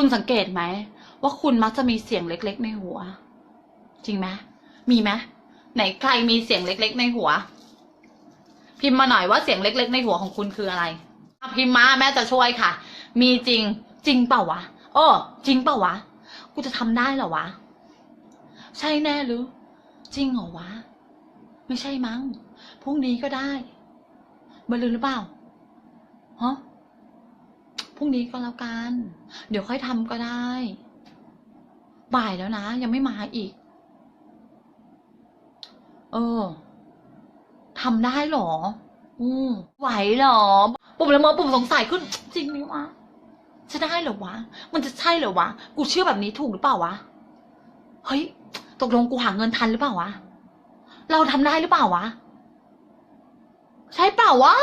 คุณสังเกตไหม ว่าคุณมักจะมีเสียงเล็ก ๆ ในหัว จริงไหมมีไหมไหนใครมีเสียงเล็ก ๆ ในหัว พิมพ์มาหน่อยว่าเสียงเล็ก ๆ ในหัวของคุณคืออะไรพิมพ์มาแม่จะช่วยค่ะ มีจริง จริงเปล่าวะเออจริงเปล่าวะกูจะทำได้เหรอวะ ใช่แน่หรือ จริงเหรอวะ ไม่ใช่มั้งพรุ่งนี้ก็ได้มาลืนหรือเปล่าฮะ พรุ่งนี้ก็แล้วกัน เดี๋ยวค่อยทำก็ได้ บ่ายแล้วนะ ยังไม่มาอีก เออทำได้เหรอ อืมไหวเหรอ ปุ่มละเมอปุ่มสงสัยขึ้น จริงไหมวะจะได้เหรอวะ มันจะใช่เหรอวะ กูเชื่อแบบนี้ถูกหรือเปล่าวะ เฮ้ย ตกลงกูหาเงินทันหรือเปล่าวะ เราทำได้หรือเปล่าวะ ใช่เปล่าวะ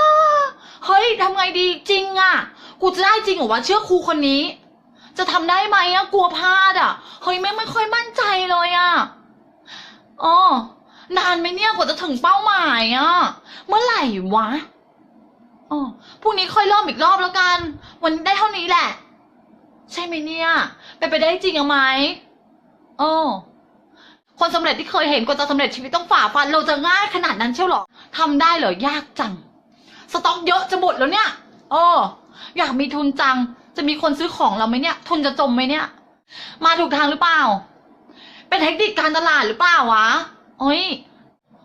เฮ้ยทำไงดีจริงอะกูจะได้จริงเหรอวะเชื่อครูคนนี้ จะทำได้ไหมอะกลัวพลาดอะเฮ้ยแม่ไม่ค่อยมั่นใจเลยอะอ๋อนานไหมเนี่ยกว่าจะถึงเป้าหมายอะเมื่อไหร่วะอ๋อพรุ่งนี้ค่อยเริ่มอีกรอบแล้วกัน วันนี้ได้เท่านี้แหละ ใช่ไหมเนี่ยเป็นไปได้จริงอะไหมอ๋อคนสำเร็จที่เคยเห็นกว่าจะสำเร็จชีวิตต้องฝ่าฟัน เราจะง่ายขนาดนั้นเชียวหรอทำได้เหรอยากจัง สต็อกเยอะจะหมดแล้วเนี่ยเอออยากมีทุนจัง จะมีคนซื้อของเราไหมเนี่ย ทุนจะจมไหมเนี่ย มาถูกทางหรือเปล่า เป็นเทคนิคการตลาดหรือเปล่าวะเฮ้ย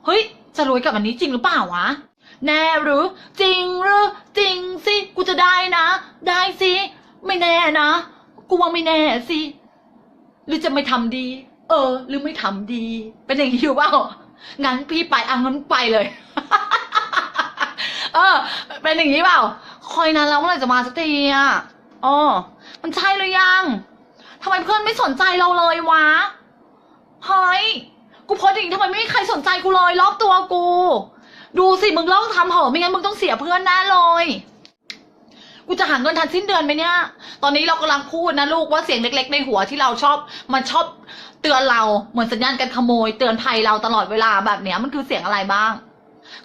เฮ้ย จะรวยกับอันนี้จริงหรือเปล่าวะ แน่หรือ จริงหรือ จริงสิ กูจะได้นะ ได้สิ ไม่แน่นะ กูว่าไม่แน่สิ หรือจะไม่ทำดี เออ หรือไม่ทำดี เป็นอย่างนี้อยู่เปล่า งั้นพี่ไปอะงั้นไปเลย เออ เป็นอย่างนี้เปล่า คอยนานแล้วเมื่อไหร่จะมาสักทีอะอ๋อมันใช่หรือยังทำไมเพื่อนไม่สนใจเราเลยวะเฮ้ยกูโพสต์อย่างนี้ทำไมไม่มีใครสนใจกูเลยรอบตัวกู ดูสิมึงเลิกทำเหอะไม่งั้นมึงต้องเสียเพื่อนแน่เลย กูจะหาเงินทันสิ้นเดือนไหมเนี่ย ตอนนี้เรากำลังพูดนะลูกว่าเสียงเล็ก ๆ ในหัวที่เราชอบ มันชอบเตือนเราเหมือนสัญญาณการขโมย เตือนภัยเราตลอดเวลาแบบเนี้ยมันคือเสียงอะไรบ้าง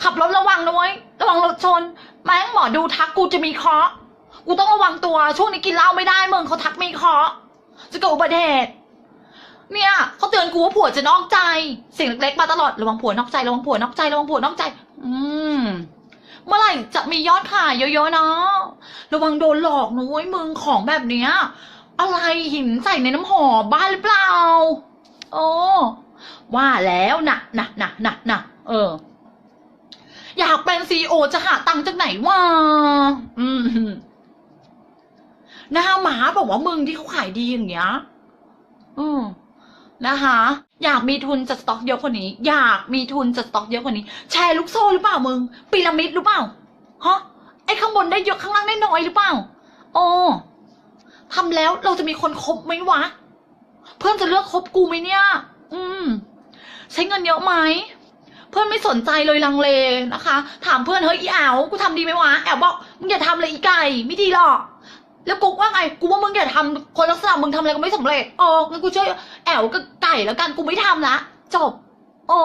ขับรถระวังนะเว้ยระวังรถชน แม่งหมอดูทักกูจะมีเคราะห์กูต้องระวังตัวช่วงนี้กินเหล้าไม่ได้มึงเขาทักมีเคราะห์จะเกิดอุบัติเหตุเนี่ยเขาเตือนกูว่าผัวจะนอกใจ สิ่งเล็กๆมาตลอดระวังผัวนอกใจระวังผัวนอกใจระวังผัวนอกใจ อืมเมื่อไหร่จะมียอดขายเยอะๆเนาะระวังโดนหลอกนุ้ยมึงของแบบเนี้ยอะไรหินใส่ในน้ำหอมบ้าหรือเปล่า โอ้ว่าแล้วนะนะนะนะนะเออ อยากเป็นซีโอจะหาตังค์จากไหนวะอืมหน้าหมาบอกว่ามึงที่เขาขายดีอย่างเงี้ย อืมนะคะ อยากมีทุนจะสต็อกเยอะกว่านี้ อยากมีทุนจะสต็อกเยอะกว่านี้ แชร์ลูกโซ่หรือเปล่ามึงพีระมิดหรือเปล่าฮะไอ้ข้างบนได้เยอะข้างล่างได้น้อยหรือเปล่าโอ้ทำแล้วเราจะมีคนคบไหมวะ เพื่อนจะเลือกคบกูไหมเนี่ย อืม ใช้เงินเยอะไหม พื่อนไม่สนใจเลยลังเลนะคะ ถามเพื่อนเฮ้ยอีแอวกูทำดีไหมวะแอวบอกมึงอย่าทำเลยอีไก่ไม่ดีหรอกแล้วกูว่าไงกูว่ามึงอย่าทำคนลักษณะมึงทำอะไรก็ไม่สำเร็จอ๋องั้นกูช่วยแอวกับไก่แล้วกันกูไม่ทำละจบ โอ้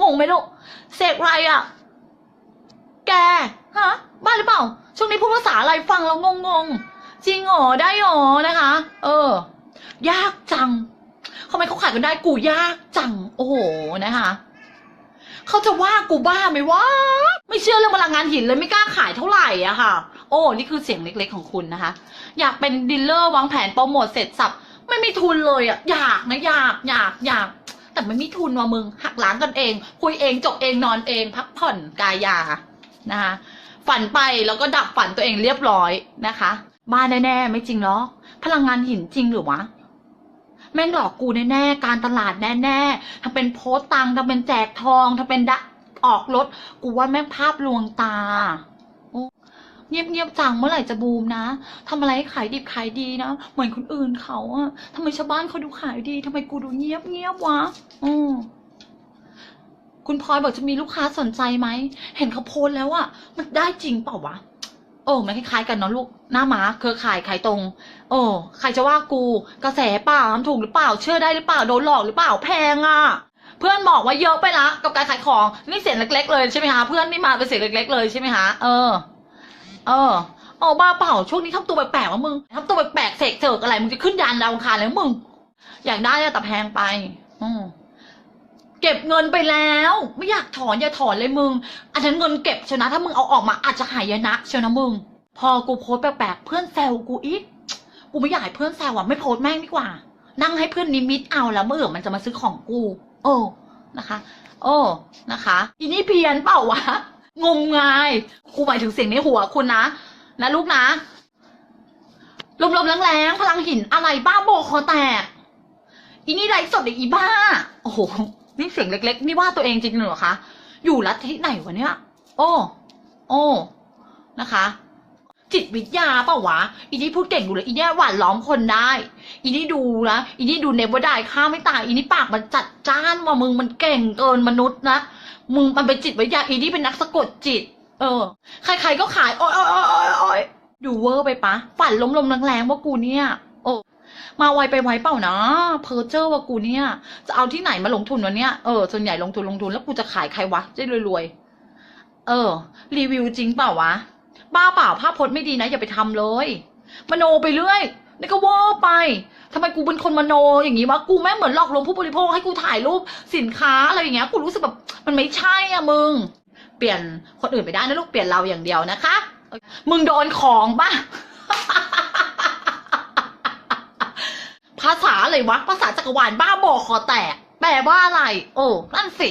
งงไหมลูกเสกไรอะ แกฮะบ้าหรือเปล่าช่วงนี้พูดภาษาอะไรฟังแล้วงงๆจริงเหรอได้เหรอนะคะ เออ ยากจังทำไมเขาขายกันได้กูยากจัง โอ้โหนะคะ เขาจะว่ากูบ้าไหมวะไม่เชื่อเรื่องพลังงานหินเลยไม่กล้าขายเท่าไหร่อะค่ะ โอ้นี่คือเสียงเล็กๆของคุณนะคะ อยากเป็นดีลเลอร์วางแผนโปรโมทเสร็จสับไม่มีทุนเลยอะอยากนะอยากอยากอยาก แต่ไม่มีทุนว่ะมึงหักล้างกันเอง คุยเองจบเองนอนเอง พักผ่อนกายานะคะฝันไปแล้วก็ดับฝันตัวเองเรียบร้อยนะคะ บ้าแน่ๆไม่จริงหรอพลังงานหินจริงหรือวะ แม่งหลอกกูแน่ๆการตลาดแน่ๆถ้าเป็นโพสต์ตังค์ถ้าเป็นแจกทองถ้าเป็นดะออกรถกูว่าแม่งภาพลวงตาโอ้เงียบๆจังเมื่อไหร่จะบูมนะทำอะไรขายดิบขายดีนะ เหมือนคนอื่นเขาอะทำไมชาวบ้านเขาดูขายดีทำไมกูดูเงียบเงียบๆวะอืมคุณพลอยบอกจะมีลูกค้าสนใจไหม เห็นเขาโพสต์แล้วอะมันได้จริงเปล่าวะ อ้มันคล้ายๆกันเนาะลูกหน้าหมาเครือข่ายขายตรง โอ้ใครจะว่ากู กระแสเปล่าทำถูกหรือเปล่าเชื่อได้หรือเปล่าโดนหลอกหรือเปล่าแพงอะ่ะ เพื่อนบอกว่าเยอะไปละกับการขายของนี่เสียงเล็ก ๆ เลยใช่ไหมคะเพื่อนนี่มาเป็นเสียงเล็ก ๆ เลยใช่ไหมคะเออ เออเอาบ้าเปล่าช่วงนี้ทำตัวแปลกๆวะมึงทำตัวแปลกๆเสกเสกอะไรมึงจะขึ้นยานดาวอังคารแล้วมึง อยากได้แต่แพงไป อืม เก็บเงินไปแล้ว ไม่อยากถอนอย่าถอนเลยมึง อันนั้นเงินเก็บเชียวนะถ้ามึงเอาออกมาอาจจะหายนะเชียวนะมึง พอกูโพสแปลกๆเพื่อนแซวกูอีกกูไม่อยากให้เพื่อนแซวอะไม่โพสแม่งดีกว่า นั่งให้เพื่อนนิมิตเอาแล้วเมื่อมันจะมาซื้อของกู โอ้นะคะ โอ้นะคะอีนี่เพี้ยนเปล่าวะงมงายกูหมายถึงเสียงในหัวคุณนะนะลูกนะลมๆแรงๆพลังหินอะไรบ้าโบคอแตกอีนี่ไรสดอีบ้า โอ้โห นี่เสียงเล็ก ๆ นี่ว่าตัวเองจริงเหรอคะ อยู่รัฐที่ไหนวะเนี่ย โอ้ โอ้ นะคะ จิตวิทยาเปล่าวะ อีนี่พูดเก่งอยู่เลย อีนี่หวานล้อมคนได้ อีนี่ดูนะ อีนี่ดูเนวได้ฆ่าไม่ตาย อีนี่ปากมันจัดจ้านว่ามึงมันเก่งเกินมนุษย์นะ มึงมันเป็นจิตวิทยา อีนี่เป็นนักสะกดจิต เออ ใครๆก็ขาย โอ้ยโอ้ยโอ้ยโอ้ยดูเวอร์ไปปะ ฝันล้มลมๆแรงๆว่ากูเนี่ย โอ้ มาไวไปไวเปล่านะเพอเจอร์ว่ากูเนี่ย จะเอาที่ไหนมาลงทุนวะเนี่ยเออส่วนใหญ่ลงทุนลงทุนแล้วกูจะขายใครวะจะรวยๆเออ รีวิวจริงเปล่าวะ บ้าเปล่าภาพพจน์ไม่ดีนะ อย่าไปทำเลยมโนไปเรื่อยนี่ก็วอร์ไปทำไมกูเป็นคนมโนอย่างนี้วะกูแม่งเหมือนหลอกลวงผู้บริโภคให้กูถ่ายรูปสินค้าอะไรอย่างเงี้ยกูรู้สึกแบบมันไม่ใช่อะมึง เปลี่ยนคนอื่นไปได้นะลูกเปลี่ยนเราอย่างเดียวนะคะ มึงโดนของป่ะ ภาษา อะไรวะ ภาษาจักรวาลบ้าบอคอแตก แปลว่าอะไร โอ้ นั่นสิ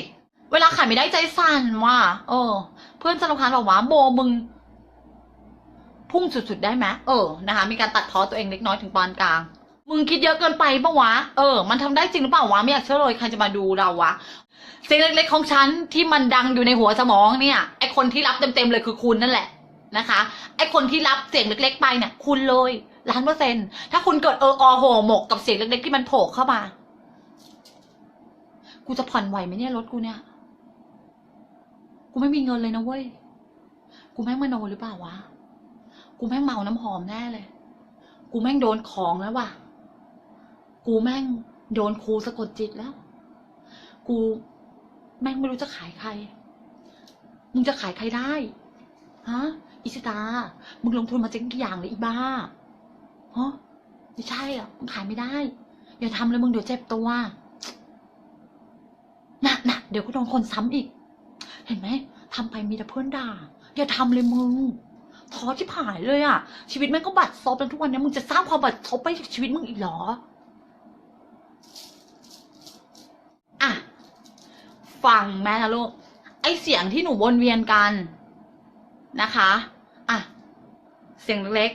เวลาขายไม่ได้ใจสั่นว่ะเออ เพื่อนสนุกานบอกว่าโบมึง พุ่งสุดๆได้ไหมเออ นะคะ มีการตัดพอตัวเองเล็กน้อยถึงปานกลาง มึงคิดเยอะเกินไปปะวะ เออ มันทำได้จริงหรือเปล่าวะ ไม่อยากเชื่อเลยใครจะมาดูเราวะเสียงเล็กๆของฉันที่มันดังอยู่ในหัวสมองเนี่ย ไอคนที่รับเต็มๆเลยคือคุณนั่นแหละนะคะ ไอคนที่รับเสียงเล็ก ๆ ไปเนี่ย คุณเลย ล้านเปอร์เซ็นต์ถ้าคุณเกิดเอออโหหมกกับเสียงเล็กๆที่มันโผล่เข้ามา กูจะผ่อนไหวไหมเนี่ยรถกูเนี่ย กูไม่มีเงินเลยนะเว้ย กูแม่งมโนหรือเปล่าวะ กูแม่งเมาน้ำหอมแน่เลย กูแม่งโดนของแล้วว่ะ กูแม่งโดนครูสะกดจิตแล้ว กูแม่งไม่รู้จะขายใคร มึงจะขายใครได้ ฮะ อิชิตา มึงลงทุนมาเจ๊งกี่อย่างเลยอีบ้า ฮะไม่ใช่อะมึงขายไม่ได้ อย่าทำเลยมึงเดี๋ยวเจ็บตัวน่ะน่ะเดี๋ยวก็โดนคนซ้ำอีก เห็นไหมทำไปมีแต่เพื่อนด่า อย่าทำเลยมึงท้อที่ผายเลยอะ ชีวิตแม่งก็บัดซบแล้วทุกวันนี้มึงจะสร้างความบัดซบไปชีวิตมึงอีกเหรออะฟังแม่นะลูก ไอเสียงที่หนูวนเวียนกันนะคะ อะ เสียงเล็ก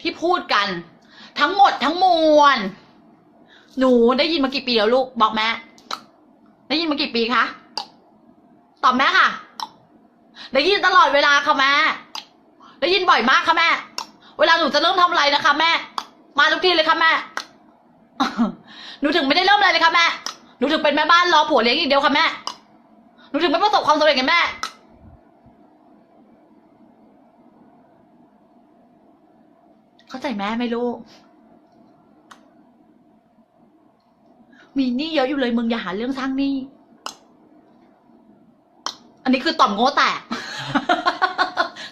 ที่พูดกัน ทั้งหมดทั้งมวลหนูได้ยินมากี่ปีแล้วลูก บอกแม่ได้ยินมากี่ปีคะตอบแม่ค่ะ ได้ยินตลอดเวลาค่ะแม่ได้ยินบ่อยมากค่ะแม่ เวลาหนูจะเริ่มทำอะไรนะคะแม่ มาทุกทีเลยค่ะแม่ หนูถึงไม่ได้เริ่มอะไรเลยค่ะแม่ หนูถึงเป็นแม่บ้านรอผัวเลี้ยงอย่างเดียวค่ะแม่ หนูถึงไม่ประสบความสำเร็จไงแม่ เข้าใจแม่ไหมลูก มีหนี้เยอะอยู่เลยมึงอย่าหาเรื่องสร้างหนี้ อันนี้คือต่อมโง่แตก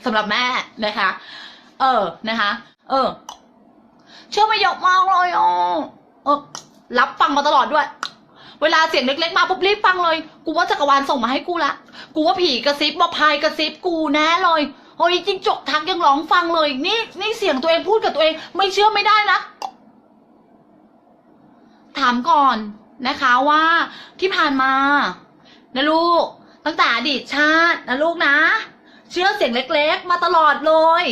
สำหรับแม่นะคะ เออนะคะ เออ เชื่อไม่เยอะมากเลยอะเออรับฟังมาตลอดด้วย เวลาเสียงเล็กๆมาปุ๊บรีบฟังเลย กูว่าจักรวาลส่งมาให้กูละ กูว่าผีกระซิบมาพายกระซิบกูแน่เลย เฮ้ยจริงจกทักยังร้องฟังเลยนี่นี่เสียงตัวเองพูดกับตัวเอง ไม่เชื่อไม่ได้นะถามก่อนนะคะว่าที่ผ่านมานะลูก ตั้งแต่อดีตชาตินะลูกนะ เชื่อเสียงเล็ก ๆ มาตลอดเลย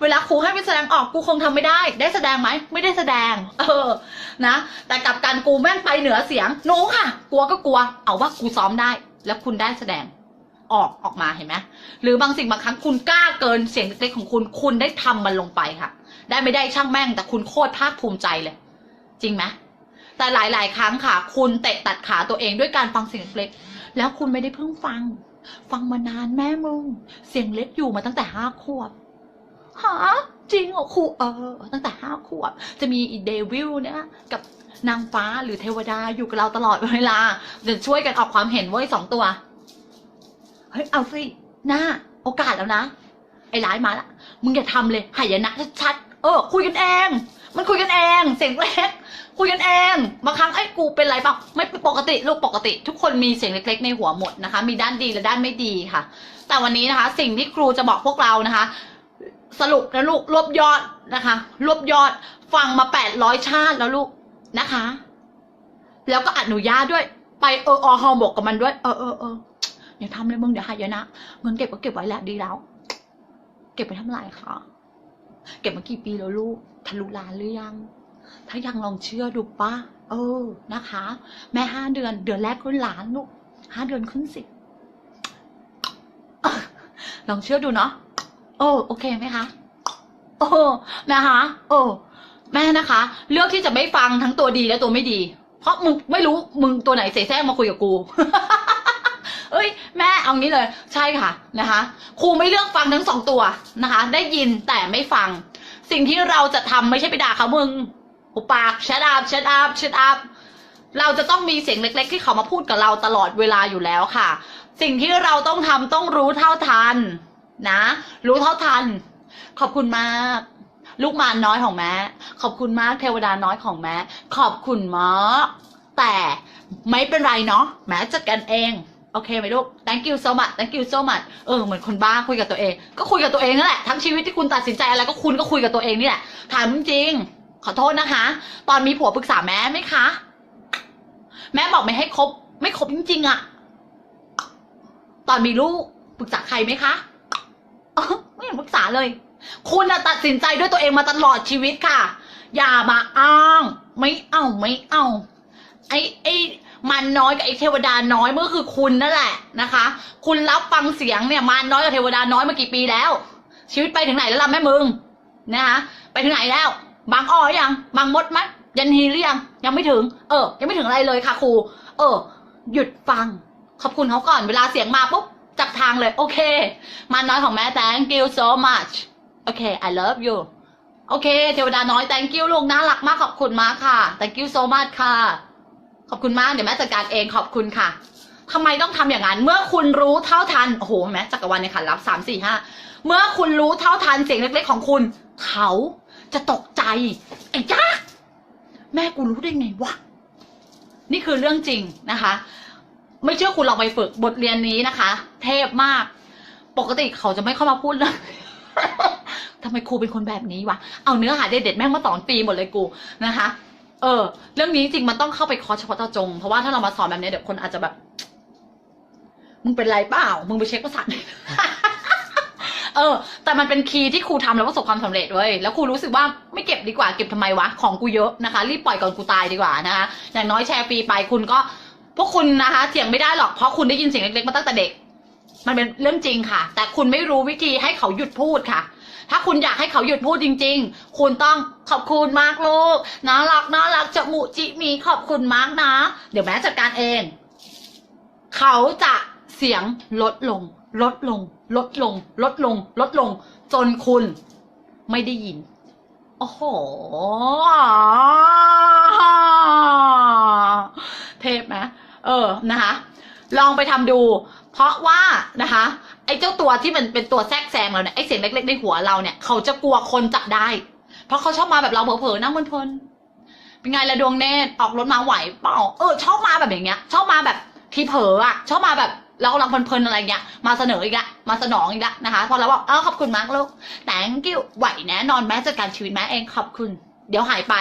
เวลาครูให้ไปแสดงออกกูคงทำไม่ได้ ได้แสดงไหมไม่ได้แสดง เออ นะ แต่กับการกูแม่งไปเหนือเสียงหนูค่ะ กลัวก็กลัว เอาว่ากูซ้อมได้ แล้วคุณได้แสดง ออกออกมาเห็นไหมหรือบางสิ่งบางครั้งคุณกล้าเกินเสียงเล็กๆของคุณ คุณได้ทำมันลงไปค่ะ ได้ไม่ได้ช่างแม่ง แต่คุณโคตรภาคภูมิใจเลย จริงไหมแต่หลาย ๆ ครั้งค่ะ คุณเตะตัดขาตัวเองด้วยการฟังเสียงเล็ก แล้วคุณไม่ได้เพิ่งฟัง ฟังมานานแม่มึง เสียงเล็กอยู่มาตั้งแต่ห้าขวบฮะจริงเหรอครูเออ ตั้งแต่ห้าขวบ จะมีอีเดวิลเนี่ยกับนางฟ้าหรือเทวดาอยู่กับเราตลอดเวลาเดี๋ยวช่วยกันออกความเห็นเว้ยสองตัว เฮ้ยเอาสิหน้า โอกาสแล้วนะ ไอ้ร้ายมาละมึงอย่าทำเลยหายนะชัดๆเออ คุยกันเอง มันคุยกันเองเสียงเล็กคุยกันเองบางครั้งไอ้กูเป็นไรเปล่าไม่ปกติลูกปกติ ทุกคนมีเสียงเล็ก ๆ ในหัวหมดนะคะ มีด้านดีและด้านไม่ดีค่ะ แต่วันนี้นะคะ สิ่งที่ครูจะบอกพวกเรานะคะ สรุปนะลูกรวบยอดนะคะรวบยอดฟังมาแปดร้อยชาติแล้วลูกนะคะ แล้วก็อนุญาตด้วย ไปเอออฮอหมกกับมันด้วย เออเออเออ อย่าทำเลยมึงเดี๋ยวหายเยอะนะเงินเก็บก็เก็บไว้แหละดีแล้ว เก็บไปทำไรคะเก็บมากี่ปีแล้วลูกทะลุล้านหรือยัง ถ้ายังลองเชื่อดูป้าเออนะคะ แม่ห้าเดือน เดือนแรกขึ้นล้านลูกห้าเดือนขึ้นสิลองเชื่อดูเนาะโอ้โอเคไหมคะโอ้นะคะ โอ้แม่นะคะ เลือกที่จะไม่ฟังทั้งตัวดีและตัวไม่ดี เพราะมึงไม่รู้มึงตัวไหนเสแสร้งมาคุยกับกู เอ้ย แม่เอางี้เลย ใช่ค่ะนะคะ ครูไม่เลือกฟังทั้งสองตัวนะคะ ได้ยินแต่ไม่ฟัง สิ่งที่เราจะทำไม่ใช่ไปด่าเขามึงหุบปาก shut up shut up shut up เราจะต้องมีเสียงเล็ก ๆ ที่เขามาพูดกับเราตลอดเวลาอยู่แล้วค่ะ สิ่งที่เราต้องทำต้องรู้เท่าทันนะ รู้เท่าทัน ขอบคุณมาก ลูกมารน้อยของแม่ขอบคุณมากเทวดาน้อยของแม่ขอบคุณมากแต่ไม่เป็นไรเนาะแม่จัดการเอง โอเคไหมลูก thank you so much thank you so much เออเหมือนคนบ้าคุยกับตัวเอง ก็คุยกับตัวเองนั่นแหละทั้งชีวิตที่คุณตัดสินใจอะไรก็คุณก็คุยกับตัวเองนี่แหละถามจริง ขอโทษนะคะ ตอนมีผัวปรึกษาแม่ไหมคะ แม่บอกไม่ให้คบ ไม่คบจริงๆอะตอนมีลูกปรึกษาใครไหมคะไม่เห็นปรึกษาเลย คุณตัดสินใจด้วยตัวเองมาตลอดชีวิตค่ะ อย่ามาอ้าง ไม่เอาไม่เอาไอ้ไอ้ มันน้อยกับไอ้เทวดาน้อยมันก็คือคุณนั่นแหละนะคะ คุณรับฟังเสียงเนี่ยมันน้อยกับเทวดาน้อยมากี่ปีแล้ว ชีวิตไปถึงไหนแล้วล่ะแม่มึงนะคะไปถึงไหนแล้ว บางอ้อยังบางมดมัดยันฮีหรือยังยังไม่ถึง เออ ยังไม่ถึงอะไรเลยค่ะครู เออ หยุดฟัง ขอบคุณเขาก่อนเวลาเสียงมาปุ๊บจับทางเลย โอเค มันน้อยของแม่ thank you so much โอเค I love you โอเค เทวดาน้อย thank you ลูกน่ารักมากขอบคุณมากค่ะ thank you so much ค่ะ ขอบคุณมากเดี๋ยวแม่จัดการเองขอบคุณค่ะทำไมต้องทำอย่างนั้น เมื่อคุณรู้เท่าทันโอ้โหเห็นไหมจักรวาลในขันรับสามสี่ห้าเมื่อคุณรู้เท่าทันเสียงเล็กๆของคุณ เขาจะตกใจไอ้ยักษ์แม่กูรู้ได้ไงวะนี่คือเรื่องจริงนะคะ ไม่เชื่อคุณลองไปฝึกบทเรียนนี้นะคะ เทพมาก ปกติเขาจะไม่เข้ามาพูดเลยทำไมครูเป็นคนแบบนี้วะ เอาเนื้อหาเด็ดๆแม่งมาสอนฟรีหมดเลยกูนะคะ เออ เรื่องนี้จริงมันต้องเข้าไปคอร์สเฉพาะเจาะจง เพราะว่าถ้าเรามาสอนแบบนี้เดี๋ยวคนอาจจะแบบ มึงเป็นไรเปล่า มึงไปเช็คประสาท เออ แต่มันเป็นคีย์ที่ครูทำแล้วประสบความสำเร็จเว้ย แล้วครูรู้สึกว่าไม่เก็บดีกว่า เก็บทำไมวะ ของกูเยอะนะคะ รีบปล่อยก่อนกูตายดีกว่านะคะ อย่างน้อยแชร์ฟรีไปคุณก็ พวกคุณนะคะเถียงไม่ได้หรอก เพราะคุณได้ยินเสียงเล็กๆมาตั้งแต่เด็ก มันเป็นเรื่องจริงค่ะ แต่คุณไม่รู้วิธีให้เขาหยุดพูดค่ะ ถ้าคุณอยากให้เขาหยุดพูดจริง ๆ คุณต้องขอบคุณมากลูกน่ารักน่ารักจะมุจิมีขอบคุณมากนะ เดี๋ยวแม่จัดการเอง เขาจะเสียงลดลง ลดลง ลดลง ลดลง ลดลง จนคุณไม่ได้ยิน โอ้โหเทพไหมเออนะคะ ลองไปทำดู เพราะว่านะคะ ไอ้เจ้าตัวที่มันเป็นตัวแทรกแซงเราเนี่ยไอ้เสียงเล็กๆในหัวเราเนี่ยเขาจะกลัวคนจับได้ เพราะเขาชอบมาแบบเราเผลอๆนั่งเพลินๆเป็นไงละดวงเนตรออกรถมาไหวเปล่าเออชอบมาแบบอย่างเงี้ย ชอบมาแบบทีเผลออะชอบมาแบบเรากำลังเพลินๆอะไรเงี้ยมาเสนออีกละมาสนองอีกละนะคะ พอเราบอกเออขอบคุณมากลูก thank you ไหวแน่นอนแม้จัดการชีวิตแม่เองขอบคุณ เดี๋ยวหายไป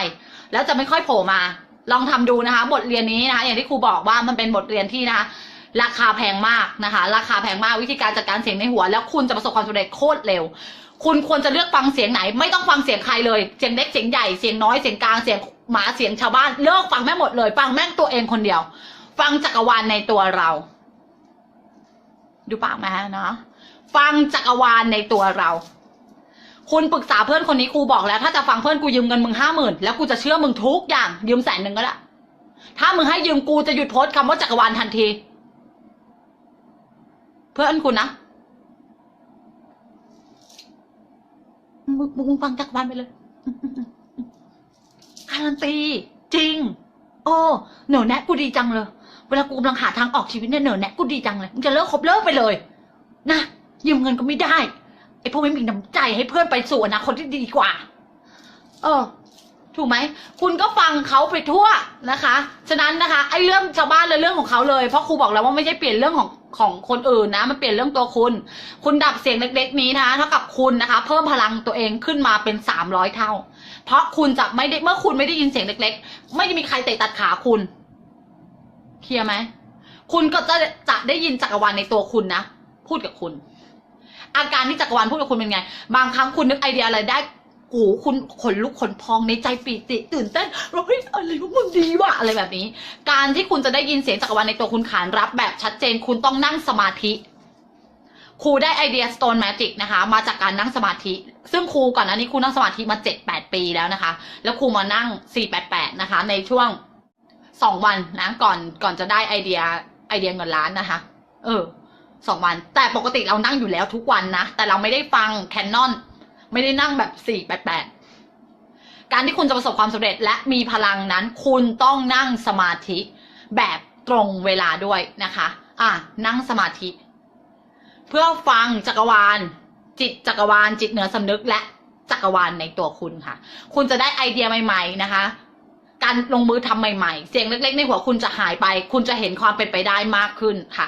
แล้วจะไม่ค่อยโผล่มาลองทำดูนะคะ บทเรียนนี้นะคะ อย่างที่ครูบอกว่ามันเป็นบทเรียนที่นะคะ ราคาแพงมากนะคะ ราคาแพงมากวิธีการจัดการเสียงในหัว แล้วคุณจะประสบความสำเร็จโคตรเร็ว คุณควรจะเลือกฟังเสียงไหน ไม่ต้องฟังเสียงใครเลยเสียงเล็กเสียงใหญ่เสียงน้อยเสียงกลางเสียงหมาเสียงชาวบ้านเลิกฟังแม่หมดเลย ฟังแม่งตัวเองคนเดียว ฟังจักรวาลในตัวเรา ดูปากแม่นะฟังจักรวาลในตัวเราคุณปรึกษาเพื่อนคนนี้ครูบอกแล้ว ถ้าจะฟังเพื่อนกูยืมเงินมึงห้าหมื่นแล้วกูจะเชื่อมึงทุกอย่างยืมแสนหนึ่งก็ได้ถ้ามึงให้ยืมกูจะหยุดโพสต์คำว่าจักรวาลทันที เพื่อนคุณนะมึงมึงมึงฟังจักรวาลไปเลย การันตี จริง โอ้เหนือแนะกูดีจังเลย เวลากูกำลังหาทางออกชีวิตเนี่ยเหนือแนะกูดีจังเลยมึงจะเลิกคบเลิกไปเลย นะยืมเงินก็ไม่ได้ไอ้พวกไม่มีน้ำใจให้เพื่อนไปสู่อนาคตที่ดีกว่า เออ ถูกไหม คุณก็ฟังเขาไปทั่วนะคะ ฉะนั้นนะคะ ไอ้เรื่องชาวบ้านเลยเรื่องของเขาเลย เพราะครูบอกแล้วว่าไม่ใช่เปลี่ยนเรื่องของ ของคนอื่นนะ มันเปลี่ยนเรื่องตัวคุณ คุณดับเสียงเล็ก ๆ นี้นะเท่ากับคุณนะคะ เพิ่มพลังตัวเองขึ้นมาเป็นสามร้อยเท่า เพราะคุณจะไม่ได้เมื่อคุณไม่ได้ยินเสียงเล็ก ๆ ไม่มีใครเตะตัดขาคุณเคลียร์ไหมคุณก็จะจะได้ยินจักรวาลในตัวคุณนะพูดกับคุณ อาการที่จักรวาลพูดกับคุณเป็นไง บางครั้งคุณนึกไอเดียอะไรได้ โอ้โหคุณขนลุกขนพองในใจปีติตื่นเต้นเราเฮ้ยอะไรวะมึงดีว่ะอะไรแบบนี้ การที่คุณจะได้ยินเสียงจักรวาลในตัวคุณขานรับแบบชัดเจน คุณต้องนั่งสมาธิครูได้ไอเดีย Stone Magic นะคะ มาจากการนั่งสมาธิ ซึ่งครูก่อนหน้านี้ครูนั่งสมาธิมา 7-8 ปีแล้วนะคะ แล้วครูมานั่ง 488 นะคะ ในช่วง 2 วันนะก่อนก่อนจะได้ไอเดียไอเดียเงินล้านนะคะ เออสองวัน แต่ปกติเรานั่งอยู่แล้วทุกวันนะ แต่เราไม่ได้ฟังแคนนอน ไม่ได้นั่งแบบสี่แปดแปดการที่คุณจะประสบความสำเร็จและมีพลังนั้น คุณต้องนั่งสมาธิแบบตรงเวลาด้วยนะคะ อะนั่งสมาธิ เพื่อฟังจักรวาล จิตจักรวาล จิตเหนือสำนึกและจักรวาลในตัวคุณค่ะ คุณจะได้ไอเดียใหม่ ๆ นะคะ การลงมือทำใหม่ ๆ เสียงเล็ก ๆ ในหัวคุณจะหายไป คุณจะเห็นความเป็นไปได้มากขึ้นค่ะ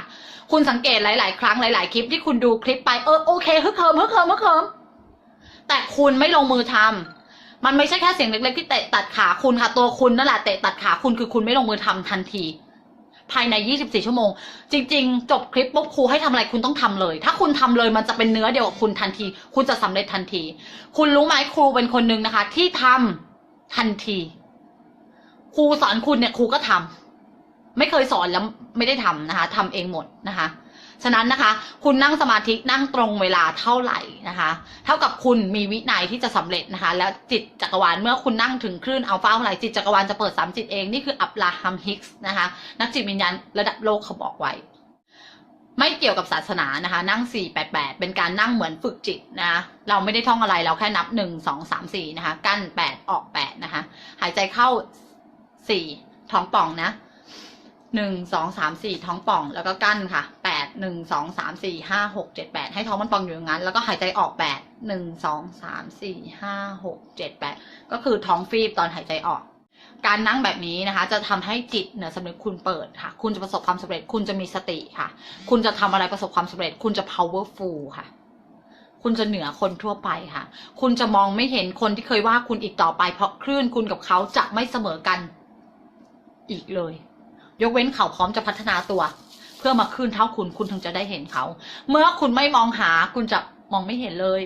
คุณสังเกตหลาย ๆ ครั้งหลาย ๆ คลิปที่คุณดูคลิปไปเออโอเคฮึกเหิมฮึกเหิมฮึกเหิม แต่คุณไม่ลงมือทำมันไม่ใช่แค่เสียงเล็กๆที่เตะตัดขาคุณค่ะ ตัวคุณนั่นแหละเตะตัดขาคุณคือคุณไม่ลงมือทำทันที ภายใน 24 ชั่วโมง จริง ๆ จบคลิปปุ๊บครูให้ทำอะไรคุณต้องทำเลย ถ้าคุณทำเลยมันจะเป็นเนื้อเดียวกับคุณทันที คุณจะสำเร็จทันที คุณรู้ไหมครูเป็นคนหนึ่งนะคะ ที่ทำทันทีครูสอนคุณเนี่ยครูก็ทำไม่เคยสอนแล้วไม่ได้ทำนะคะทำเองหมดนะคะ ฉะนั้นนะคะ คุณนั่งสมาธินั่งตรงเวลาเท่าไหร่นะคะ เท่ากับคุณมีวินัยที่จะสำเร็จนะคะ แล้วจิตจักรวาลเมื่อคุณนั่งถึงคลื่นอัลฟาเมื่อไหร่จิตจักรวาลจะเปิดสามจิตเองนี่คืออับราฮัมฮิกส์นะคะ นักจิตวิญญาณระดับโลกเขาบอกไว้ไม่เกี่ยวกับศาสนานะคะ นั่งสี่แปดแปดเป็นการนั่งเหมือนฝึกจิตนะเราไม่ได้ท่องอะไรเราแค่นับหนึ่งสองสามสี่นะคะ กั้นแปดออกแปดนะคะ หายใจเข้าสี่ท้องป่องนะ หนึ่งสองสามสี่ท้องป่องแล้วก็กั้นค่ะแปดหนึ่งสองสามสี่ห้าหกเจ็ดแปดให้ท้องมันป่องอยู่อย่างนั้น แล้วก็หายใจออกแปดหนึ่งสองสามสี่ห้าหกเจ็ดแปดก็คือท้องฟีบตอนหายใจออก การนั่งแบบนี้นะคะ จะทำให้จิตเหนือสำนึกคุณเปิดค่ะ คุณจะประสบความสำเร็จ คุณจะมีสติค่ะ คุณจะทำอะไรประสบความสำเร็จ คุณจะ powerful ค่ะคุณจะเหนือคนทั่วไปค่ะ คุณจะมองไม่เห็นคนที่เคยว่าคุณอีกต่อไป เพราะคลื่นคุณกับเขาจะไม่เสมอกันอีกเลย ยกเว้นเขาพร้อมจะพัฒนาตัว เพื่อมาขึ้นเท่าคุณคุณถึงจะได้เห็นเขา เมื่อคุณไม่มองหาคุณจะมองไม่เห็นเลย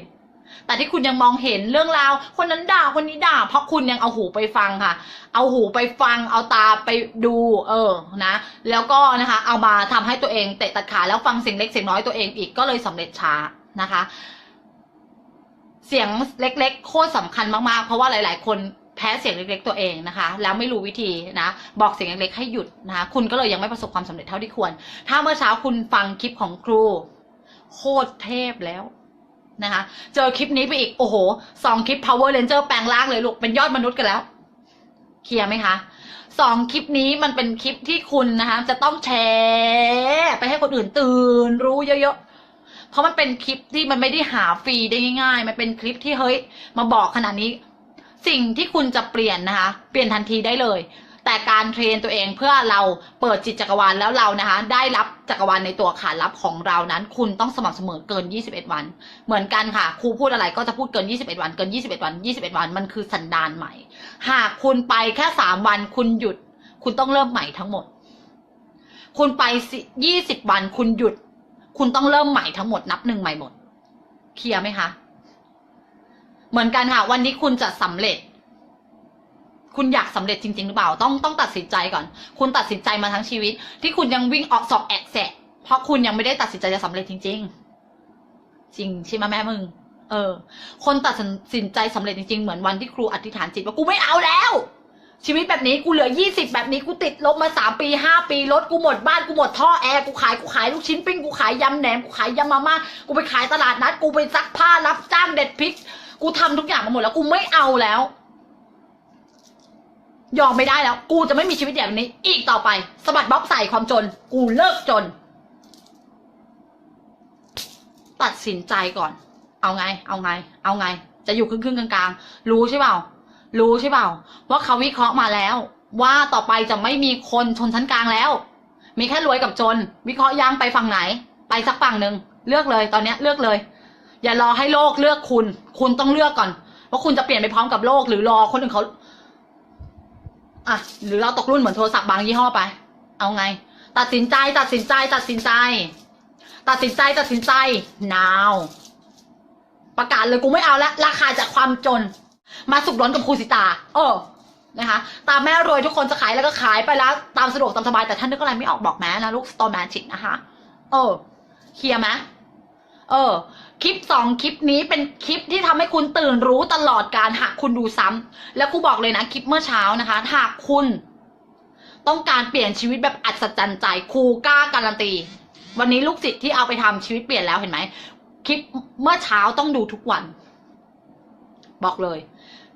แต่ที่คุณยังมองเห็นเรื่องราว คนนั้นด่าคนนี้ด่า เพราะคุณยังเอาหูไปฟังค่ะ เอาหูไปฟัง เอาตาไปดู เออนะ แล้วก็นะคะ เอามาทำให้ตัวเองเตะตัดขาแล้วฟังเสียงเล็กเสียงน้อยตัวเองอีกก็เลยสำเร็จช้านะคะ เสียงเล็ก ๆ โคตรสำคัญมากๆ เพราะว่าหลาย ๆ คน แพ้เสียงเล็ก ๆ ตัวเองนะคะ แล้วไม่รู้วิธีนะ บอกเสียงเล็กๆให้หยุดนะคะ คุณก็เลยยังไม่ประสบความสำเร็จเท่าที่ควร ถ้าเมื่อเช้าคุณฟังคลิปของครู โคตรเทพแล้วนะคะ เจอคลิปนี้ไปอีก โอ้โหสองคลิป Power Ranger แปลงร่างเลยลูก เป็นยอดมนุษย์กันแล้ว เคลียร์ไหมคะสองคลิปนี้มันเป็นคลิปที่คุณนะคะ จะต้องแชร์ไปให้คนอื่นตื่น รู้เยอะๆ เพราะมันเป็นคลิปที่มันไม่ได้หาฟรีได้ง่ายๆ มันเป็นคลิปที่เฮ้ย มาบอกขนาดนี้ สิ่งที่คุณจะเปลี่ยนนะคะ เปลี่ยนทันทีได้เลย แต่การเทรนตัวเองเพื่อเราเปิดจิตจักรวาลแล้วเรานะคะ ได้รับจักรวาลในตัวขานรับของเรานั้น คุณต้องสม่ำเสมอเกิน 21 วัน เหมือนกันค่ะครูพูดอะไรก็จะพูดเกิน 21 วัน เกิน 21 วัน 21 วันมันคือสันดานใหม่ หากคุณไปแค่ 3 วันคุณหยุด คุณต้องเริ่มใหม่ทั้งหมด คุณไปยี่สิบวันคุณหยุด คุณต้องเริ่มใหม่ทั้งหมดนับหนึ่งใหม่หมด เคลียร์ไหมคะ เหมือนกันค่ะ วันนี้คุณจะสำเร็จ คุณอยากสำเร็จจริง ๆ หรือเปล่า ต้องต้องตัดสินใจก่อน คุณตัดสินใจมาทั้งชีวิต ที่คุณยังวิ่งออกสอบแอกแสะเพราะคุณยังไม่ได้ตัดสินใจจะสำเร็จจริง ๆ จริงใช่ไหมแม่มึง เออ คนตัดสินใจสำเร็จจริงๆ เหมือนวันที่ครูอธิษฐานจิตว่ากูไม่เอาแล้วชีวิตแบบนี้กูเหลือยี่สิบแบบนี้กูติดลบมาสามปีห้าปีรถกูหมดบ้านกูหมดท่อแอร์กูขายกูขายลูกชิ้นปิ้งกูขายยำแหนมกูขายยำมาม่ากูไปขายตลาดนัดกูไปซักผ้ารับจ้างเด็ดพริก กูทำทุกอย่างมาหมดแล้ว กูไม่เอาแล้ว ยอมไม่ได้แล้ว กูจะไม่มีชีวิตแบบนี้ อีกต่อไปสะบัดบ๊อบใส่ความจน กูเลิกจน ตัดสินใจก่อน เอาไง เอาไง เอาไง จะอยู่ครึ่งครึ่งๆกลางๆรู้ใช่เปล่า รู้ใช่เปล่าว่าเขาวิเคราะห์มาแล้ว ว่าต่อไปจะไม่มีคนชนชั้นกลางแล้ว มีแค่รวยกับจน วิเคราะห์ยังไปฝั่งไหน ไปสักฝั่งหนึ่งเลือกเลย ตอนนี้เลือกเลย อย่ารอให้โลกเลือกคุณ คุณต้องเลือกก่อนว่าคุณจะเปลี่ยนไปพร้อมกับโลก หรือรอคนอื่นเขาอะหรือเราตกรุ่นเหมือนโทรศัพท์บางยี่ห้อไป เอาไง ตัดสินใจ ตัดสินใจ ตัดสินใจ ตัดสินใจตัดสินใจ now ประกาศเลยกูไม่เอาละราคาจากความจน มาสุกร้อนกับครูสิตาเออนะคะ ตามแม่รวยทุกคนจะขายแล้วก็ขายไปแล้ว ตามสะดวกตามสบายแต่ท่านนึกอะไรไม่ออกบอกแม่นะลูกสตอแมจิกนะคะ เออเคลียร์ไหมเออ คลิปสองคลิปนี้เป็นคลิปที่ทำให้คุณตื่นรู้ตลอดการหากคุณดูซ้ำแล้วครูบอกเลยนะคลิปเมื่อเช้านะคะ หากคุณ ต้องการเปลี่ยนชีวิตแบบอัศจรรย์ใจครูกล้าการันตี วันนี้ลูกศิษย์ที่เอาไปทำชีวิตเปลี่ยนแล้วเห็นไหมคลิปเมื่อเช้าต้องดูทุกวัน บอกเลย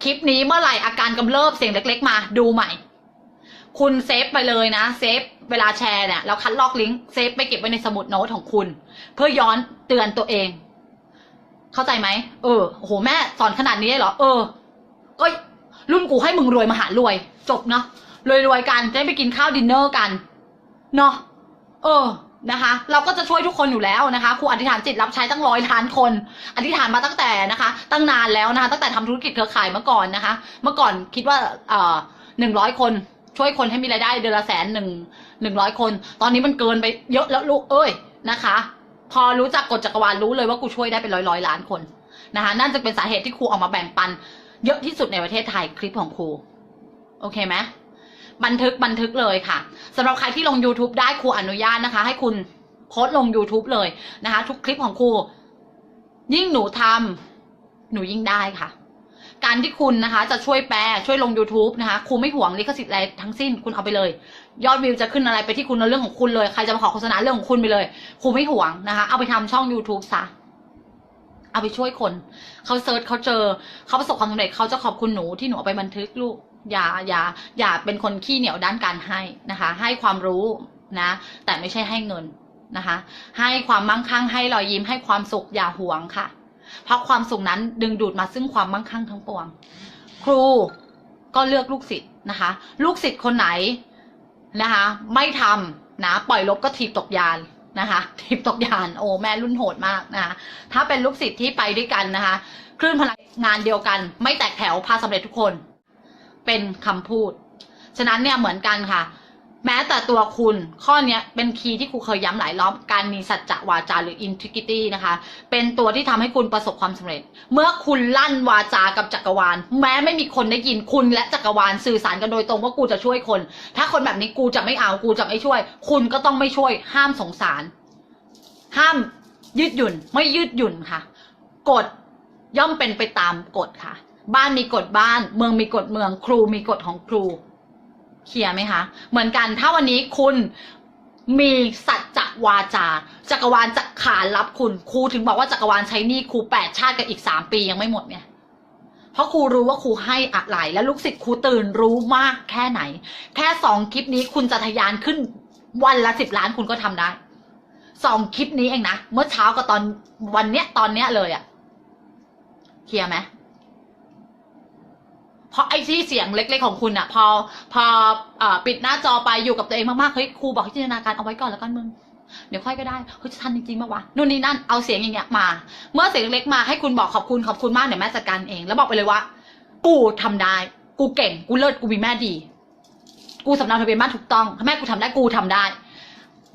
คลิปนี้เมื่อไหร่อาการกำเริบเสียงเล็ก ๆ มา ดูใหม่ คุณเซฟไปเลยนะเซฟเวลาแชร์เนี่ยแล้วคัดลอกลิงก์เซฟไปเก็บไว้ในสมุดโน้ตของคุณ เพื่อย้อนเตือนตัวเอง เข้าใจไหมเออโอ้โหแม่สอนขนาดนี้เลยเหรอเออ ก็รุ่นกูให้มึงรวยมหารวย จบเนาะรวยๆกันจะได้ไปกินข้าวดินเนอร์กันเนาะเออนะคะ เราก็จะช่วยทุกคนอยู่แล้วนะคะครูอธิษฐานจิตรับใช้ตั้งร้อยล้านคน อธิษฐานมาตั้งแต่นะคะ ตั้งนานแล้วนะคะ ตั้งแต่ทำธุรกิจเครือข่ายเมื่อก่อนนะคะ เมื่อก่อนคิดว่าเอ่อหนึ่งร้อยคนช่วยคนให้มีรายได้เดือนละแสนหนึ่งหนึ่งร้อยคน ตอนนี้มันเกินไปเยอะแล้วลูกเอ้ยนะคะ พอรู้จักกฎจักรวาลรู้เลยว่ากูช่วยได้เป็นร้อยร้อยล้านคนนะคะนั่นจะเป็นสาเหตุที่ครูออกมาแบ่งปัน เยอะที่สุดในประเทศไทยคลิปของครู โอเคไหมบันทึกบันทึกเลยค่ะสำหรับใครที่ลง YouTube ได้ครูอนุญาตนะคะ ให้คุณโพสลง YouTube เลยนะคะ ทุกคลิปของครู ยิ่งหนูทำหนูยิ่งได้ค่ะ การที่คุณนะคะ จะช่วยแปลช่วยลง YouTube นะคะครูไม่ห่วงลิขสิทธิ์อะไรทั้งสิ้นคุณเอาไปเลย ยอดวิวจะขึ้นอะไรไปที่คุณเรื่องของคุณเลย ใครจะมาขอโฆษณาเรื่องของคุณไปเลยครูไม่ห่วงนะคะ เอาไปทำช่อง YouTube ซะเอาไปช่วยคน เขาเซิร์ชเขาเจอ เขาประสบความสำเร็จเขาจะขอบคุณหนูที่หนูเอาไปบันทึกลูก อย่าอย่าอย่าเป็นคนขี้เหนียวด้านการให้นะคะ ให้ความรู้นะ แต่ไม่ใช่ให้เงินนะคะ ให้ความมั่งคั่งให้รอยยิ้มให้ความสุขอย่าหวงค่ะ เพราะความสุขนั้นดึงดูดมาซึ่งความมั่งคั่งทั้งปวง ครูก็เลือกลูกศิษย์นะคะ ลูกศิษย์คนไหน นะคะ ไม่ทำนะปล่อยลบก็ถีบตกยานนะคะถีบตกยานโอ้แม่รุ่นโหดมากนะคะถ้าเป็นลูกศิษย์ที่ไปด้วยกันนะคะคลื่นพลังงานเดียวกัน ไม่แตกแถวพาสำเร็จทุกคน เป็นคำพูด ฉะนั้นเนี่ยเหมือนกันค่ะ แม้แต่ตัวคุณข้อนี้เป็นคีย์ที่ครูเคยย้ำหลายรอบการมีสัจจะวาจาหรือ integrity นะคะ เป็นตัวที่ทำให้คุณประสบความสำเร็จ เมื่อคุณลั่นวาจากับจักรวาล แม้ไม่มีคนได้ยินคุณและจักรวาลสื่อสารกันโดยตรงว่ากูจะช่วยคน ถ้าคนแบบนี้กูจะไม่เอากูจะไม่ช่วย คุณก็ต้องไม่ช่วย ห้ามสงสาร ห้ามยืดหยุ่น ไม่ยืดหยุ่นค่ะกฎย่อมเป็นไปตามกฎค่ะ บ้านมีกฎบ้าน เมืองมีกฎเมือง ครูมีกฎของครู เคลียร์ไหมคะ เหมือนกันถ้าวันนี้คุณมีสัจจวาจา จักรวาลจะขานรับคุณครูถึงบอกว่าจักรวาลใช้หนี้ครูแปดชาติกับอีกสามปียังไม่หมดเนี่ยเพราะครูรู้ว่าครูให้อะไร และลูกศิษย์ครูตื่นรู้มากแค่ไหน แค่สองคลิปนี้คุณจะทะยานขึ้นวันละสิบล้านคุณก็ทำได้สองคลิปนี้เองนะ เมื่อเช้ากับตอนวันเนี้ยตอนเนี้ยเลยอะเคลียร์ไหม เพราะไอ้ที่เสียงเล็ก ๆ ของคุณอะพอพออปิดหน้าจอไปอยู่กับตัวเองมากๆเฮ้ยครูบอกให้จินตนาการเอาไว้ก่อนแล้วกันมึงเดี๋ยวค่อยก็ได้เฮ้ยจะทันจริงๆปะวะนู่นนี่นั่นเอาเสียงอย่างเงี้ยมา เมื่อเสียงเล็กๆมาให้คุณบอกขอบคุณขอบคุณมากเดี๋ยวแม่จัดการเอง แล้วบอกไปเลยว่า กูทำได้ กูเก่ง กูเลิศกูมีแม่ดี กูสำเนาทะเบียนบ้านถูกต้องถ้าแม่กูทำได้กูทำได้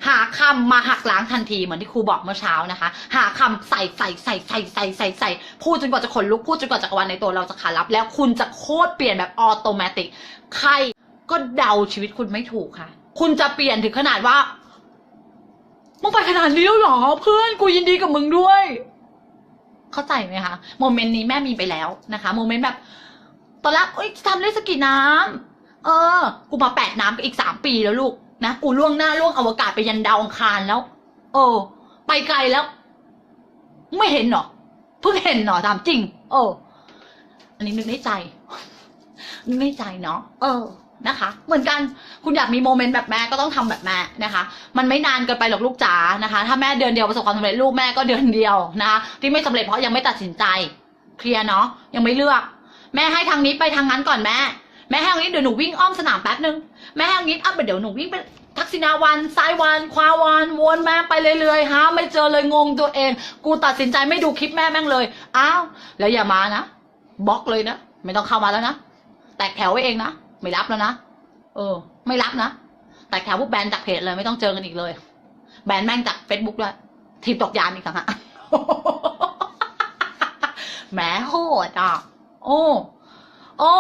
หาคำมาหักล้างทันทีเหมือนที่ครูบอกเมื่อเช้านะคะ หาคำใส่ใส่ใส่ใส่ใส่ใส่ใส่พูดจนกว่าจะขนลุกพูดจนกว่าจักรวาลในตัวเราจะขารับ แล้วคุณจะโคตรเปลี่ยนแบบออโตเมติกใครก็เดาชีวิตคุณไม่ถูกค่ะ คุณจะเปลี่ยนถึงขนาดว่ามึงไปขนาดนี้แล้วหรอ เพื่อนกูยินดีกับมึงด้วย เข้าใจไหมคะโมเมนต์นี้แม่มีไปแล้วนะคะโมเมนต์แบบตอนแรกเอ้ยทำได้สกี่น้ำเออ กูมาแปดน้ำอีกสามปีแล้วลูก นะกูล่วงหน้าล่วงอวกาศไปยันดาวอังคารแล้ว เออ ไปไกลแล้ว ไม่เห็นหรอเพิ่งเห็นหรอถามจริง เออ อันนี้นึกในใจนึกในใจเนาะเออนะคะ เหมือนกันคุณอยากมีโมเมนต์แบบแม่ก็ต้องทำแบบแม่นะคะ มันไม่นานเกินไปหรอกลูกจ๋านะคะ ถ้าแม่เดือนเดียวประสบความสำเร็จลูกแม่ก็เดือนเดียวนะคะที่ไม่สำเร็จเพราะยังไม่ตัดสินใจเคลียร์เนาะยังไม่เลือก แม่ให้ทางนี้ไปทางนั้นก่อนแม่ แม่ให้งนี้เดี๋ยวหนูวิ่งอ้อมสนามแป๊บนึงแม่ให้งนี้อะเดี๋ยวหนูวิ่งไปทักษิณาวันซ้ายวันขวาวันวนแม่ไปเรื่อยๆหาไม่เจอเลยงงตัวเอง กูตัดสินใจไม่ดูคลิปแม่แม่งเลยอ้าวแล้วอย่ามานะบล็อกเลยนะไม่ต้องเข้ามาแล้วนะแตกแถวไว้เองนะไม่รับแล้วนะเออ ไม่รับนะแตกแถวปุ๊บแบนจากเพจเลยไม่ต้องเจอกันอีกเลย แบนแม่งจากเฟซบุ๊กด้วยทีมตกยานอีกต่างหากแหมโหดอะโอ้โอ้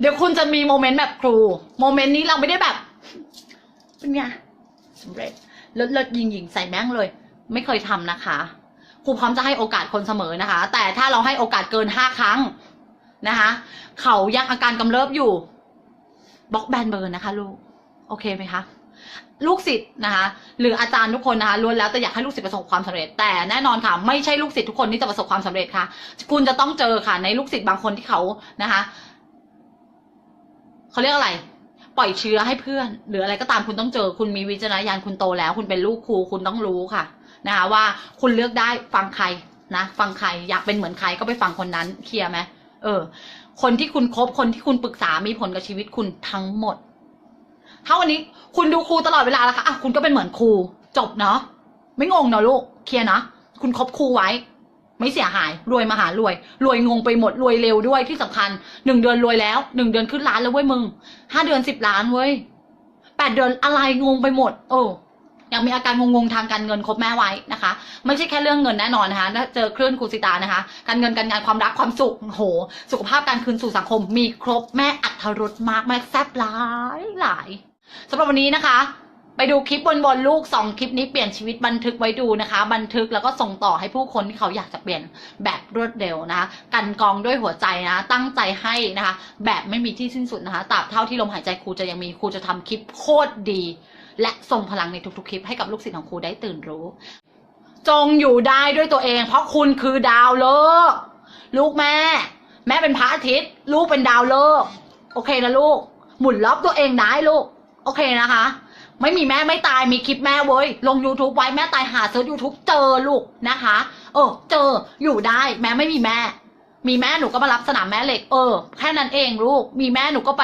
เดี๋ยวคุณจะมีโมเมนต์แบบครู โมเมนต์นี้เราไม่ได้แบบ เป็นไงสำเร็จเลิศเลิศยิงยิงใส่แม่งเลย ไม่เคยทำนะคะครูพร้อมจะให้โอกาสคนเสมอนะคะ แต่ถ้าเราให้โอกาสเกินห้าครั้งนะคะ เขายังอาการกำเริบอยู่บล็อกแบนเบอร์นะคะ ลูก โอเคไหมคะลูกศิษย์นะคะหรืออาจารย์ทุกคนนะคะล้วนแล้วแต่อยากให้ลูกศิษย์ประสบความสำเร็จ แต่แน่นอนค่ะ ไม่ใช่ลูกศิษย์ทุกคนที่จะประสบความสำเร็จค่ะ คุณจะต้องเจอค่ะ ในลูกศิษย์บางคนที่เขานะคะ เขาเรียกอะไร ปล่อยเชื้อให้เพื่อน หรืออะไรก็ตามคุณต้องเจอ คุณมีวิจารณญาณคุณโตแล้ว คุณเป็นลูกครูคุณต้องรู้ค่ะนะคะว่าคุณเลือกได้ฟังใครนะ ฟังใครอยากเป็นเหมือนใครก็ไปฟังคนนั้นเคลียร์ไหมเออ คนที่คุณคบคนที่คุณปรึกษามีผลกับชีวิตคุณทั้งหมด ถ้าวันนี้คุณดูครูตลอดเวลาแล้วคะอะคุณก็เป็นเหมือนครูจบเนาะไม่งงเนาะลูกเคลียร์นะคุณคบครูไว้ ไม่เสียหาย รวยมหารวย รวยงงไปหมดรวยเร็วด้วยที่สำคัญหนึ่งเดือนรวยแล้วหนึ่งเดือนขึ้นล้านแล้วเว้ยมึงห้าเดือนสิบล้านเว้ยแปดเดือนอะไรงงไปหมด โอ้ยังมีอาการงงๆทางการเงินครบแม่ไว้นะคะ ไม่ใช่แค่เรื่องเงินแน่นอนนะคะถ้าเจอคลื่นครูสิตานะคะ การเงินการงานความรักความสุขโห สุขภาพการคืนสู่สังคม มีครบแม่อัธรสมากแม่แซ่บหลายหลายสำหรับวันนี้นะคะ ไปดูคลิปบนบนลูกสองคลิปนี้เปลี่ยนชีวิตบันทึกไว้ดูนะคะ บันทึกแล้วก็ส่งต่อให้ผู้คนที่เขาอยากจะเปลี่ยนแบบรวดเร็วนะคะกันกองด้วยหัวใจนะ ตั้งใจให้นะคะ แบบไม่มีที่สิ้นสุดนะคะตราบเท่าที่ลมหายใจครูจะยังมีครูจะทำคลิปโคตรดี และส่งพลังในทุกๆคลิปให้กับลูกศิษย์ของครูได้ตื่นรู้ จงอยู่ได้ด้วยตัวเอง เพราะคุณคือดาวเลิกษ์ลูกแม่ แม่เป็นพระอาทิตย์ ลูกเป็นดาวเลิกษ์โอเคนะลูก หมุนรอบตัวเองได้ลูก โอเคนะคะ ไม่มีแม่ไม่ตายมีคลิปแม่เว้ย ลง YouTube ไว้แม่ตายหาเซิร์ช YouTube เจอลูกนะคะ เออ เจออยู่ได้แม้ไม่มีแม่ มีแม่หนูก็มารับสนามแม่เหล็กเออแค่นั้นเองลูก มีแม่หนูก็ไป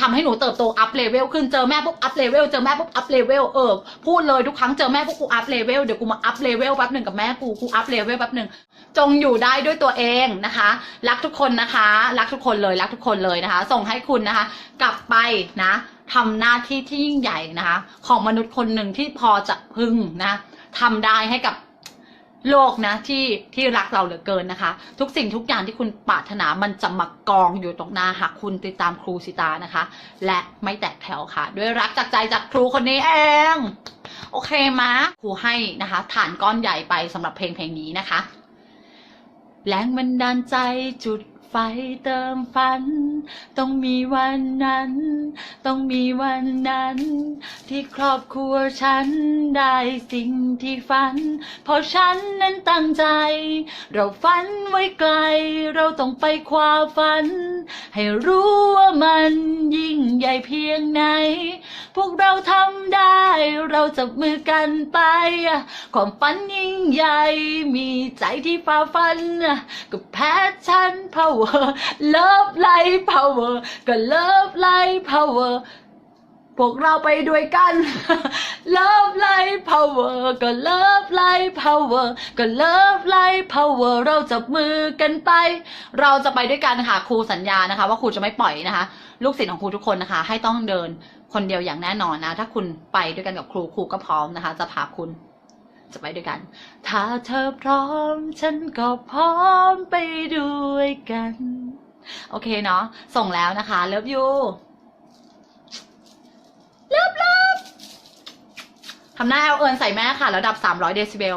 ทำให้หนูเติบโตอัพเลเวลขึ้นเจอแม่ปุ๊บอัพเลเวลเจอแม่ปุ๊บอัพเลเวลเออพูดเลยทุกครั้งเจอแม่ปุ๊บกูอัพเลเวลเดี๋ยวกูมาอัพเลเวลแป๊บหนึ่งกับแม่กูกูอัพเลเวลแป๊บหนึ่งจงอยู่ได้ด้วยตัวเองนะคะ รักทุกคนนะคะ รักทุกคนเลยรักทุกคนเลยนะคะ ส่งให้คุณนะคะ กลับไปนะ ทำหน้าที่ที่ยิ่งใหญ่นะคะ ของมนุษย์คนหนึ่งที่พอจะพึงนะทำได้ให้กับโลกนะที่ที่รักเราเหลือเกินนะคะ ทุกสิ่งทุกอย่างที่คุณปรารถนามันจะมากองอยู่ตรงหน้าหากคุณติดตามครูสิตานะคะ และไม่แตกแถวค่ะ ด้วยรักจากใจจากครูคนนี้เอง โอเคมะครูให้นะคะ ฐานก้อนใหญ่ไปสำหรับเพลงเพลงนี้นะคะ แรงบันดาลใจจุด ไฟเติมฝัน ต้องมีวันนั้น ต้องมีวันนั้น ที่ครอบครัวฉันได้สิ่งที่ฝัน เพราะฉันนั้นตั้งใจ เราฝันไว้ไกล เราต้องไปคว้าฝัน ให้รู้ว่ามัน พวกเราทำได้ เราจับมือกันไป ความฝันยิ่งใหญ่ มีใจที่ฝ่าฟันก็แพ้ฉัน power love life power ก็ love life power พวกเราไปด้วยกัน love life power ก็ love life power ก็ love life power เราจับมือกันไป เราจะไปด้วยกันค่ะครูสัญญานะคะ ว่าครูจะไม่ปล่อยนะคะ ลูกศิษย์ของครูทุกคนนะคะ ให้ต้องเดิน คนเดียวอย่างแน่นอนนะ ถ้าคุณไปด้วยกันกับครูครูก็พร้อมนะคะ จะพาคุณจะไปด้วยกัน ถ้าเธอพร้อม ฉันก็พร้อมไปด้วยกัน โอเคเนาะ ส่งแล้วนะคะ เลิฟยูเลิฟเลิฟทำหน้าเอลเอินใส่แม่ค่ะระดับ 300 เดซิเบล